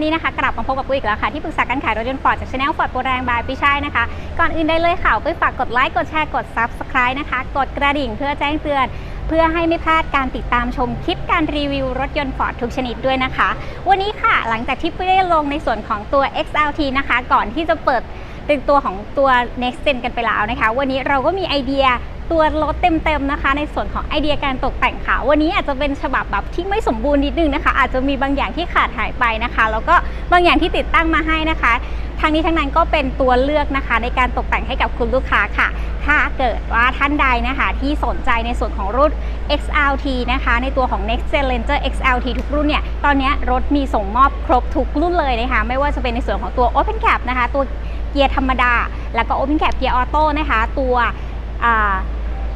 วันนี้นะคะกลับมาพบกับปุ้ยอีกแล้วค่ะ ที่ปรึกษาการขายรถยนต์ฟอร์ดจากชาแนลฟอร์ดโปรแรงบายพี่ชายนะคะ ก่อนอื่นได้เลยค่ะปุ้ยฝากกดไลค์กดแชร์กด subscribe นะคะ กดกระดิ่งเพื่อแจ้งเตือน เพื่อให้ไม่พลาดการติดตามชมคลิปการรีวิวรถยนต์ฟอร์ดทุกชนิดด้วยนะคะ วันนี้ค่ะหลังจากที่ปุ้ยได้ลงในส่วนของตัว XLT นะคะ ก่อนที่จะเปิด เป็นตัวของตัว next gen กันไปแล้วนะคะ วันนี้เราก็มีไอเดียตัวรถเต็มๆนะคะ ในส่วนของไอเดียการตกแต่งค่ะ วันนี้อาจจะเป็นฉบับแบบที่ไม่สมบูรณ์นิดนึงนะคะ อาจจะมีบางอย่างที่ขาดหายไปนะคะ แล้วก็บางอย่างที่ติดตั้งมาให้นะคะทางนี้ทั้งนั้นก็เป็นตัวเลือกนะคะ ในการตกแต่งให้กับคุณลูกค้าค่ะ ถ้าเกิดว่าท่านใดนะคะ ที่สนใจในส่วนของรุ่น XLT นะคะ ในตัวของ Next Gen Ranger XLT ทุกรุ่นเนี่ย ตอนนี้รถมีส่งมอบครบทุกรุ่นเลยนะคะ ไม่ว่าจะเป็นในส่วนของตัว Open Cap นะคะ ตัว เกียร์ธรรมดา แล้วก็ Open Cap เกียร์ออโต้นะคะ ตัว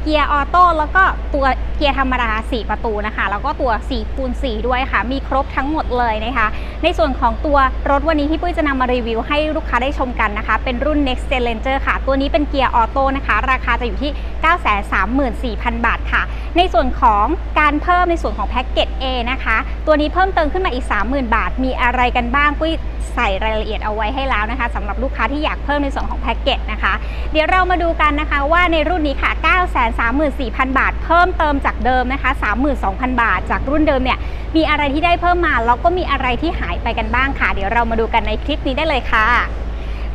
เกียร์ออโต้แล้วก็ตัวเกียร์ธรรมดา 4 ประตูนะคะ แล้วก็ตัว4คูณ4ด้วยค่ะ มีครบทั้งหมดเลยนะคะ ในส่วนของตัวรถวันนี้ที่ปุ้ยจะนำมารีวิวให้ลูกค้าได้ชมกันนะคะ เป็นรุ่น Next Gen Ranger ค่ะ ตัวนี้เป็นเกียร์ออโต้นะคะ ราคาจะอยู่ที่ 934,000 บาทค่ะ ในส่วนของการเพิ่มในส่วนของแพ็กเกจ A นะคะ ตัวนี้เพิ่มเติมขึ้นมาอีก 30,000 บาท มีอะไรกันบ้างปุ้ยใส่รายละเอียดเอาไว้ให้แล้วนะคะสำหรับลูกค้าที่อยากเพิ่มในส่วนของแพ็กเกจนะคะ เดี๋ยวเรามาดูกันนะคะว่าในรุ่นนี้ค่ะ 934,000 บาท เพิ่มเติมจากเดิมนะคะ 32,000 บาท จากรุ่นเดิมเนี่ยมีอะไรที่ได้เพิ่มมาแล้วก็มีอะไรที่หายไปกันบ้างค่ะ เดี๋ยวเรามาดูกันในคลิปนี้ได้เลยค่ะ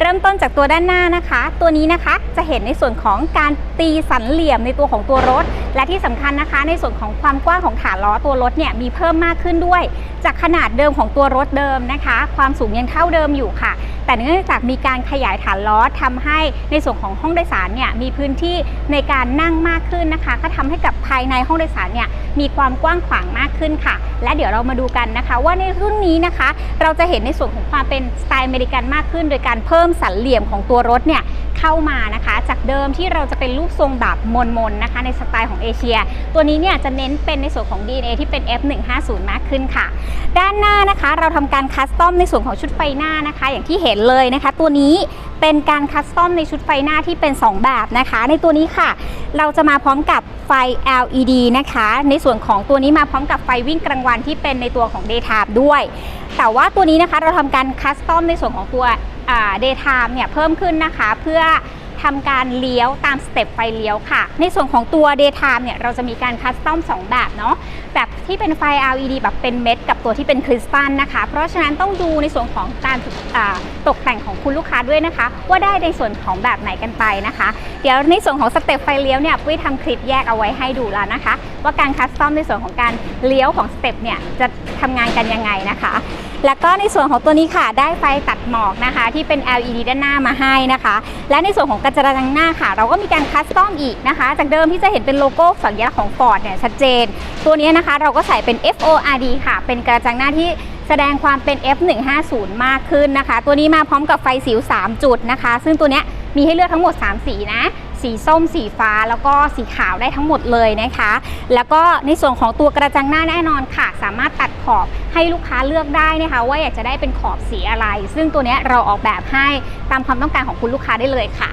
เริ่มต้นจากตัวด้านหน้านะคะ ตัวนี้นะคะจะเห็นในส่วนของการตีสันเหลี่ยมในตัวของตัวรถ และที่สำคัญนะคะ ในส่วนของความกว้างของฐานล้อตัวรถเนี่ยมีเพิ่มมากขึ้นด้วย จากขนาดเดิมของตัวรถเดิมนะคะ ความสูงยังเท่าเดิมอยู่ค่ะ แต่เนื่องจากมีการขยายฐานล้อทำให้ในส่วนของห้องโดยสารเนี่ยมีพื้นที่ในการนั่งมากขึ้นนะคะ ก็ทำให้กับภายในห้องโดยสารเนี่ยมีความกว้างขวางมากขึ้นค่ะ และเดี๋ยวเรามาดูกันนะคะ ว่าในรุ่นนี้นะคะ เราจะเห็นในส่วนของความเป็นสไตล์อเมริกันมากขึ้น โดยการเพิ่มสันเหลี่ยมของตัวรถเนี่ย เข้ามานะคะ จากเดิมที่เราจะเป็นรูปทรงแบบมนๆนะคะ ในสไตล์ของเอเชีย ตัวนี้เนี่ยจะเน้นเป็นในส่วนของ DNA ที่เป็น F150 มากขึ้นค่ะ ด้านหน้านะคะเราทำการคัสตอมในส่วนของชุดไฟหน้านะคะ อย่างที่เห็นเลยนะคะ ตัวนี้เป็นการคัสตอมในชุดไฟหน้าที่เป็น 2 แบบนะคะ ในตัวนี้ค่ะ เราจะมาพร้อมกับไฟ LED นะคะ ในส่วนของตัวนี้มาพร้อมกับไฟวิ่งกลางวันที่เป็นในตัวของ Daytime ด้วย แต่ว่าตัวนี้นะคะเราทำการคัสตอมในส่วนของตัว เดย์ไทม์เนี่ยเพิ่มขึ้นนะคะ เพื่อทำการเลี้ยวตามสเต็ปไฟเลี้ยวค่ะ ในส่วนของตัว Daytime เนี่ยเราจะมีการคัสตอม2 แบบเนาะแบบที่เป็นไฟ LED แบบเป็นเม็ดกับตัวที่เป็นคริสตัลนะคะ เพราะฉะนั้นต้องดูในส่วนของการตกแต่งของคุณลูกค้าด้วยนะคะ ว่าได้ในส่วนของแบบไหนกันไปนะคะ เดี๋ยวในส่วนของสเต็ปไฟเลี้ยวเนี่ยปุ้ยทำคลิปแยกเอาไว้ให้ดูแล้วนะคะ ว่าการคัสตอมในส่วนของการเลี้ยวของสเต็ปเนี่ยจะทำงานกันยังไงนะคะ แล้วก็ในส่วนของตัวนี้ค่ะ ได้ไฟตัดหมอกนะคะ ที่เป็น LED ด้านหน้ามาให้นะคะ และในส่วนของกระจังหน้าค่ะ เราก็มีการคัสตอมอีกนะคะ จากเดิมที่จะเห็นเป็นโลโก้สัญลักษณ์ของ Ford เนี่ยชัดเจน ตัวนี้นะคะเราก็ใส่เป็น FORD ค่ะ เป็นกระจังหน้าที่แสดงความเป็น F150 มากขึ้นนะคะ ตัวนี้มาพร้อมกับไฟสิว 3 จุดนะคะ ซึ่งตัวนี้มีให้เลือกทั้งหมด 3 สีนะ สีส้ม สีฟ้าแล้วก็สีขาวได้ทั้งหมดเลยนะคะ แล้วก็ในส่วนของตัวกระจังหน้าแน่นอนค่ะ สามารถตัดขอบให้ลูกค้าเลือกได้นะคะ ว่าอยากจะได้เป็นขอบสีอะไร ซึ่งตัวนี้เราออกแบบให้ตามความต้องการของคุณลูกค้าได้เลยค่ะ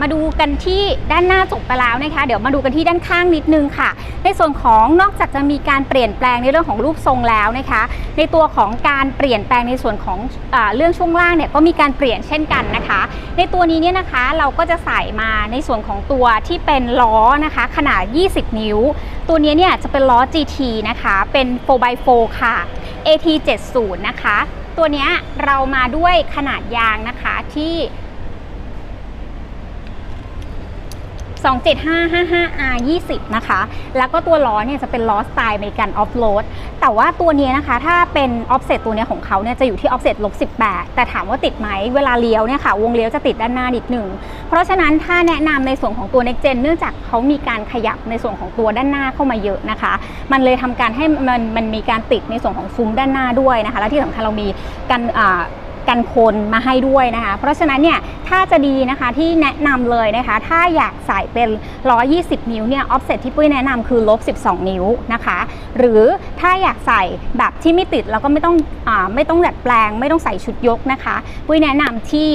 มาดูกันที่ด้านหน้าจบไปแล้วนะคะ เดี๋ยวมาดูกันที่ด้านข้างนิดนึงค่ะ ในส่วนของนอกจากจะมีการเปลี่ยนแปลงในเรื่องของรูปทรงแล้วนะคะ ในตัวของการเปลี่ยนแปลงในส่วนของอเรื่องช่วงล่างเนี่ยก็มีการเปลี่ยนเช่นกันนะคะ ในตัวนี้เนี่ยนะคะเราก็จะใส่มาในส่วนของตัวที่เป็นล้อนะคะ ขนาด 20 นิ้ว ตัวนี้เนี่ยจะเป็นล้อ GT นะคะเป็น 4x4 ค่ะ AT 70 นะคะ ตัวนี้เรามาด้วยขนาดยางนะคะที่ 27555R 20 นะคะ แล้วก็ตัวล้อเนี่ยจะเป็นล้อสไตล์อเมริกันออฟโรด แต่ว่าตัวเนี้ยนะคะถ้าเป็นออฟเซตตัวเนี้ยของเขาเนี่ยจะอยู่ที่ออฟเซตลบ18 แต่ถามว่าติดไหมเวลาเลี้ยวเนี่ยค่ะ วงเลี้ยวจะติดด้านหน้านิดหนึ่ง เพราะฉะนั้นถ้าแนะนำในส่วนของตัว Next Gen เนื่องจากเขามีการขยับในส่วนของตัวด้านหน้าเข้ามาเยอะนะคะ มันเลยทำการให้มันมันมีการติดในส่วนของซุ้มด้านหน้าด้วยนะคะ และที่สำคัญเรามีกันอ่า กันคนมาให้ด้วยนะคะ เพราะฉะนั้นเนี่ยถ้าจะดีนะคะที่แนะนำเลยนะคะ ถ้าอยากใส่เป็น 120 นิ้วเนี่ยออฟเซตที่ปุ้ยแนะนำคือลบ 12 นิ้วนะคะ หรือถ้าอยากใส่แบบที่ไม่ติดแล้วก็ไม่ต้องอไม่ต้องดัดแปลง ไม่ต้องใส่ชุดยกนะคะ ปุ้ยแนะนำที่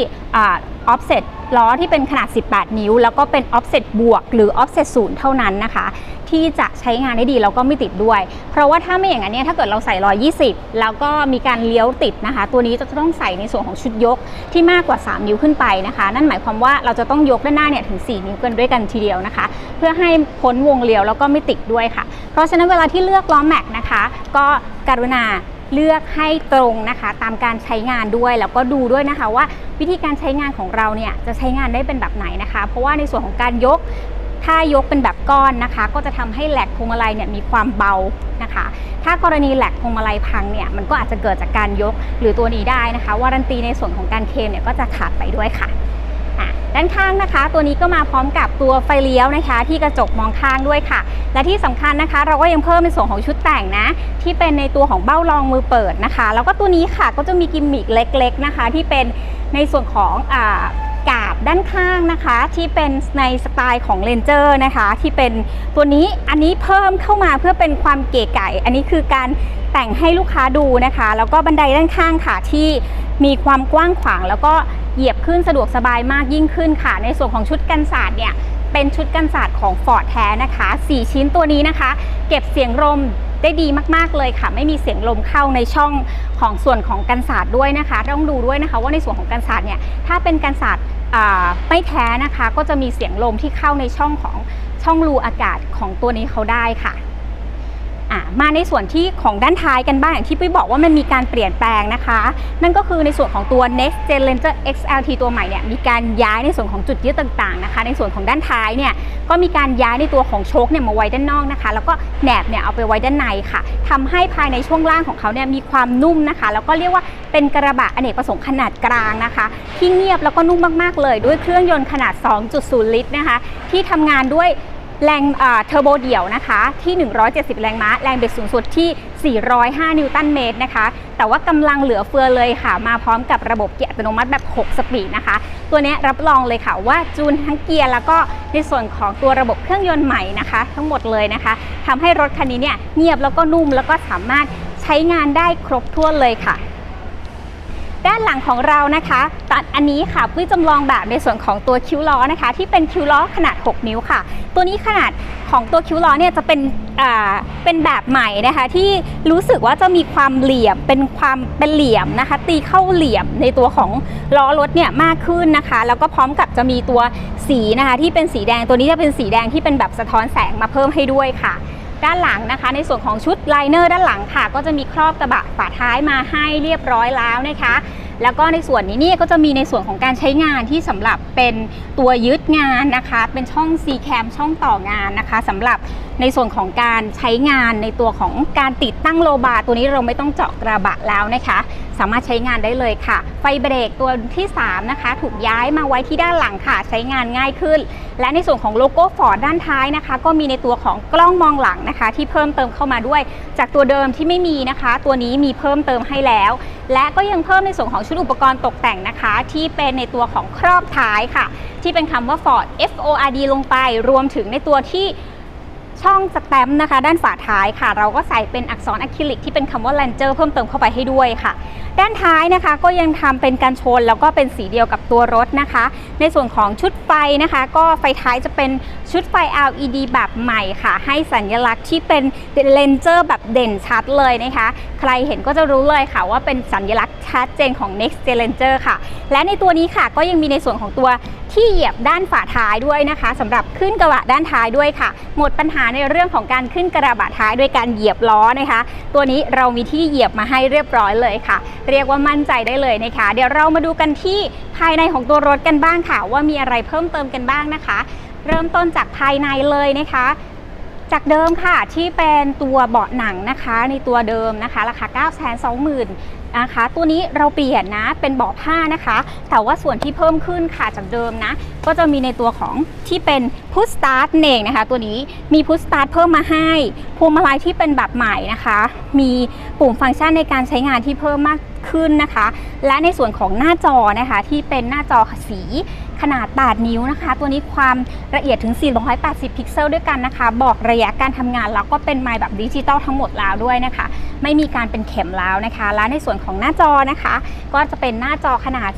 อ่า offset ล้อที่เป็นขนาด 18 นิ้ว แล้วก็เป็น offset บวก หรือ offset ศูนย์เท่านั้นนะคะ ที่จะใช้งานได้ดีแล้วก็ไม่ติดด้วย เพราะว่าถ้าไม่อย่างนั้นเนี่ยถ้าเกิดเราใส่ 120 แล้วก็มีการเลี้ยวติดนะคะ ตัวนี้จะต้องใส่ในส่วนของชุดยกที่มากกว่า 3 นิ้วขึ้นไปนะคะ นั่นหมายความว่าเราจะต้องยกด้านหน้าเนี่ยถึง 4 นิ้วกันด้วยกันทีเดียวนะคะ เพื่อให้พ้นวงเลี้ยวแล้วก็ไม่ติดด้วยค่ะ เพราะฉะนั้นเวลาที่เลือกล้อแม็กนะคะ ก็กรุณา เลือกให้ตรงนะคะ ตามการใช้งานด้วยแล้วก็ดูด้วยนะคะว่าวิธีการใช้งานของเราเนี่ยจะใช้งานได้เป็นแบบไหนนะคะ เพราะว่าในส่วนของการยกถ้ายกเป็นแบบก้อนนะคะ ก็จะทำให้แหลกพวงมาลัยเนี่ยมีความเบานะคะ ถ้ากรณีแหลกพวงมาลัยพังเนี่ยมันก็อาจจะเกิดจากการยกหรือตัวนี้ได้นะคะวารันตีในส่วนของการเคลมเนี่ยก็จะขาดไปด้วยค่ะ ด้านข้างนะคะ ตัวนี้ก็มาพร้อมกับตัวไฟเลี้ยวนะคะ ที่กระจกมองข้างด้วยค่ะ และที่สำคัญนะคะ เราก็ยังเพิ่มในส่วนของชุดแต่งนะ ที่เป็นในตัวของเบ้ารองมือเปิดนะคะ แล้วก็ตัวนี้ค่ะก็จะมีกิมมิคเล็ก ๆนะคะ ที่เป็นในส่วนของอ่ากาบด้านข้างนะคะ ที่เป็นในสไตล์ของเลนเจอร์นะคะ ที่เป็นตัวนี้อันนี้เพิ่มเข้ามาเพื่อเป็นความเก๋ไก๋อันนี้คือการแต่งให้ลูกค้าดูนะคะ แล้วก็บันไดด้านข้างค่ะที่มีความกว้างขวางแล้วก็ เหยียบขึ้นสะดวกสบายมากยิ่งขึ้นค่ะ ในส่วนของชุดกันศาสตร์เนี่ยเป็นชุดกันศาสตร์ของ Ford แท้นะคะ 4 ชิ้นตัวนี้นะคะ เก็บเสียงลมได้ดีมากๆเลยค่ะ ไม่มีเสียงลมเข้าในช่องของส่วนของกันศาสตร์ด้วยนะคะ ต้องดูด้วยนะคะ ว่าในส่วนของกันศาสตร์เนี่ยถ้าเป็นกันศาสตร์อ่าไม่แท้นะคะ ก็จะมีเสียงลมที่เข้าในช่องของช่องรูอากาศของตัวนี้เขาได้ค่ะ อะมาในส่วนที่ของด้านท้ายกันบ้างอย่างที่ปุ้ยบอกว่ามันมีการเปลี่ยนแปลงนะคะ นั่นก็คือในส่วนของตัว Next Gen Ranger XLT ตัวใหม่เนี่ยมีการย้ายในส่วนของจุดยึดต่างๆนะคะ ในส่วนของด้านท้ายเนี่ยก็มีการย้ายในตัวของโชคเนี่ยมาไว้ด้านนอกนะคะ แล้วก็แหนบเนี่ยเอาไปไว้ด้านในค่ะทำให้ภายในช่วงล่างของเขาเนี่ยมีความนุ่มนะคะ แล้วก็เรียกว่าเป็นกระบะอเนกประสงค์ขนาดกลางนะคะ ที่เงียบแล้วก็นุ่มมากๆเลย ด้วยเครื่องยนต์ขนาด 2.0 ลิตรนะคะ ที่ทำงานด้วย แรงเทอร์โบเดี่ยวนะคะที่ 170 แรงม้า แรงบิดสูงสุดที่ 405 นิวตันเมตรนะคะ แต่ว่ากำลังเหลือเฟือเลยค่ะ มาพร้อมกับระบบเกียร์อัตโนมัติแบบ 6 สปีดนะคะ ตัวนี้รับรองเลยค่ะว่าจูนทั้งเกียร์แล้วก็ในส่วนของตัวระบบเครื่องยนต์ใหม่นะคะ ทั้งหมดเลยนะคะทำให้รถคันนี้เนี่ยเงียบแล้วก็นุ่มแล้วก็สามารถใช้งานได้ครบถ้วนเลยค่ะ ด้านหลังของเรานะคะตัดอันนี้ค่ะปุ้ยจำลองแบบในส่วนของตัวคิ้วล้อนะคะ ที่เป็นคิ้วล้อขนาด 6 นิ้วค่ะ ตัวนี้ขนาดของตัวคิ้วล้อเนี่ยจะเป็นเป็นแบบใหม่นะคะที่รู้สึกว่าจะมีความเหลี่ยมเป็นความเป็นเหลี่ยมนะคะ ตีเข้าเหลี่ยมในตัวของล้อรถเนี่ยมากขึ้นนะคะ แล้วก็พร้อมกับจะมีตัวสีนะคะ ที่เป็นสีแดงตัวนี้จะเป็นสีแดงที่เป็นแบบสะท้อนแสงมาเพิ่มให้ด้วยค่ะ ด้านหลังนะคะ ในส่วนของชุดไลเนอร์ด้านหลังค่ะ ก็จะมีครอบกระบะฝาท้ายมาให้เรียบร้อยแล้วนะคะ แล้วก็ในส่วนนี้เนี่ยก็จะมีในส่วนของการใช้งานที่สำหรับเป็นตัวยึดงานนะคะ เป็นช่อง C cam ช่องต่องานนะคะสำหรับ ในส่วนของการใช้งานในตัวของการติดตั้งโลบาร์ตัวนี้เราไม่ต้องเจาะกระบะแล้วนะคะ สามารถใช้งานได้เลยค่ะ ไฟเบรกตัวที่ 3 นะคะ ถูกย้ายมาไว้ที่ด้านหลังค่ะ ใช้งานง่ายขึ้น และในส่วนของโลโก้ฟอร์ดด้านท้ายนะคะ ก็มีในตัวของกล้องมองหลังนะคะ ที่เพิ่มเติมเข้ามาด้วย จากตัวเดิมที่ไม่มีนะคะ ตัวนี้มีเพิ่มเติมให้แล้ว และก็ยังเพิ่มในส่วนของชุดอุปกรณ์ตกแต่งนะคะ ที่เป็นในตัวของครอบท้ายค่ะ ที่เป็นคำว่า Ford F O R D ลงไป รวมถึงในตัวที่ ช่องสแตมป์นะคะ ด้านฝาท้ายค่ะ เราก็ใส่เป็นอักษรอะคริลิกที่เป็นคำว่า Ranger เพิ่มเติมเข้าไปให้ด้วยค่ะ ด้านท้ายนะคะก็ยังทำเป็นการชนแล้วก็เป็นสีเดียวกับตัวรถนะคะ ในส่วนของชุดไฟนะคะ ก็ไฟท้ายจะเป็นชุดไฟ LED แบบใหม่ค่ะ ให้สัญลักษณ์ที่เป็นเลนเจอร์แบบเด่นชัดเลยนะคะ ใครเห็นก็จะรู้เลยค่ะว่าเป็นสัญลักษณ์ชัดเจนของ Next Gen Ranger ค่ะ และในตัวนี้ค่ะก็ยังมีในส่วนของตัว ที่เหยียบด้านฝาท้ายด้วยนะคะสำหรับขึ้นกระบะด้านท้ายด้วยค่ะ หมดปัญหาในเรื่องของการขึ้นกระบะท้ายด้วยการเหยียบล้อนะคะ ตัวนี้เรามีที่เหยียบมาให้เรียบร้อยเลยค่ะ เรียกว่ามั่นใจได้เลยนะคะ เดี๋ยวเรามาดูกันที่ภายในของตัวรถกันบ้างค่ะ ว่ามีอะไรเพิ่มเติมกันบ้างนะคะ เริ่มต้นจากภายในเลยนะคะจากเดิมค่ะที่เป็นตัวเบาะหนังนะคะ ในตัวเดิมนะคะ ราคา 9 2 0 0 0 0 นะคะ ตัวนี้เราเปลี่ยนนะเป็นเบาะผ้านะคะ แต่ว่าส่วนที่เพิ่มขึ้นค่ะจากเดิมนะ ก็จะมีในตัวของที่เป็นพุชสตาร์ทเองนะคะ ตัวนี้มีพุชสตาร์ทเพิ่มมาให้พวงมาลัยที่เป็นแบบใหม่นะคะ มีปุ่มฟังก์ชันในการใช้งานที่เพิ่มมากขึ้นนะคะ และในส่วนของหน้าจอนะคะ ที่เป็นหน้าจอสีขนาด 8 นิ้วนะคะ ตัวนี้ความละเอียดถึง 480 พิกเซลด้วยกันนะคะ บอกระยะการทำงานแล้วก็เป็นไมค์แบบดิจิตอลทั้งหมดแล้วด้วยนะคะ ไม่มีการเป็นเข็มแล้วนะคะ และในส่วนของหน้าจอนะคะ ก็จะเป็นหน้าจอขนาด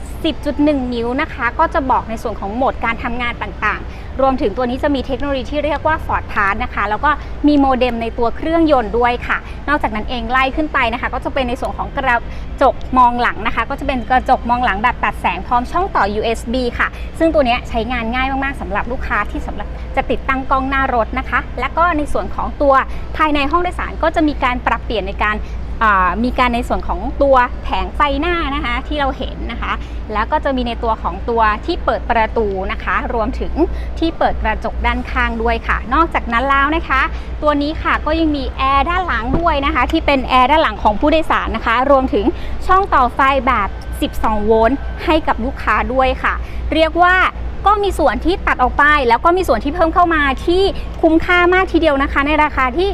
10.1 นิ้วนะคะ ก็จะบอกในส่วนของโหมดการทำงานต่างๆ รวมถึงตัวนี้จะมีเทคโนโลยีที่เรียกว่า Ford Pass นะคะ แล้วก็มีโมเด็มในตัวเครื่องยนต์ด้วยค่ะ นอกจากนั้นเองไล่ขึ้นไปนะคะ ก็จะเป็นในส่วนของกระจกมองหลังนะคะ ก็จะเป็นกระจกมองหลังแบบตัดแสงพร้อมช่องต่อ USB ค่ะ ซึ่งตัวนี้ใช้งานง่ายมากๆสำหรับลูกค้าที่สำหรับจะติดตั้งกล้องหน้ารถนะคะ และก็ในส่วนของตัวภายในห้องโดยสารก็จะมีการปรับเปลี่ยนในการอ่ามีการในส่วนของตัวแผงไฟหน้านะคะที่เราเห็นนะคะ แล้วก็จะมีในตัวของตัวที่เปิดประตูนะคะ รวมถึงที่เปิดกระจกด้านข้างด้วยค่ะ นอกจากนั้นแล้วนะคะ ตัวนี้ค่ะก็ยังมีแอร์ด้านหลังด้วยนะคะ ที่เป็นแอร์ด้านหลังของผู้โดยสารนะคะ รวมถึงช่องต่อไฟแบบ 12 โวลต์ให้กับลูกค้าด้วยค่ะ เรียกว่า ก็มีส่วนที่ตัดออกไป แล้วก็มีส่วนที่เพิ่มเข้ามาที่คุ้มค่ามากทีเดียวนะคะ ในราคาที่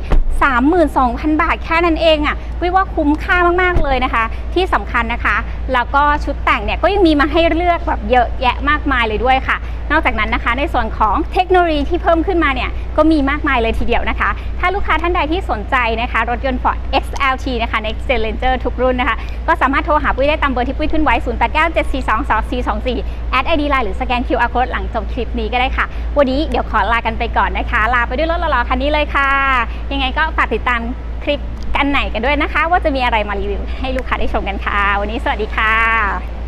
32,000 บาทแค่นั้นเองอะ่ะวิว่าคุ้มค่ามากๆเลยนะคะ ที่สำคัญนะคะ แล้วก็ชุดแต่งเนี่ยก็ยังมีมาให้เลือกแบบเยอะแยะมากมายเลยด้วยค่ะ นอกจากนั้นนะคะ ในส่วนของเทคโนโลยีที่เพิ่มขึ้นมาเนี่ยก็มีมากมายเลยทีเดียวนะคะ ถ้าลูกค้าท่านใดที่สนใจนะคะ รถยนต์ Ford XLT นะคะ Next Gen Ranger ทุกรุ่นนะคะ ก็สามารถโทรหาปุ้ยได้ตามเบอร์ที่ปุ้ยขึ้นไว้ 0897422424 แอด ID Line หรือสแกน QR Code หลังจบคลิปนี้ก็ได้ค่ะ วันนี้เดี๋ยวขอลากันไปก่อนนะคะ ลาไปด้วยรถหล่อๆคันนี้เลยค่ะ ยังไงก็ฝากติดตามคลิปกันไหนกันด้วยนะคะ ว่าจะมีอะไรมารีวิวให้ลูกค้าได้ชมกันค่ะ วันนี้สวัสดีค่ะ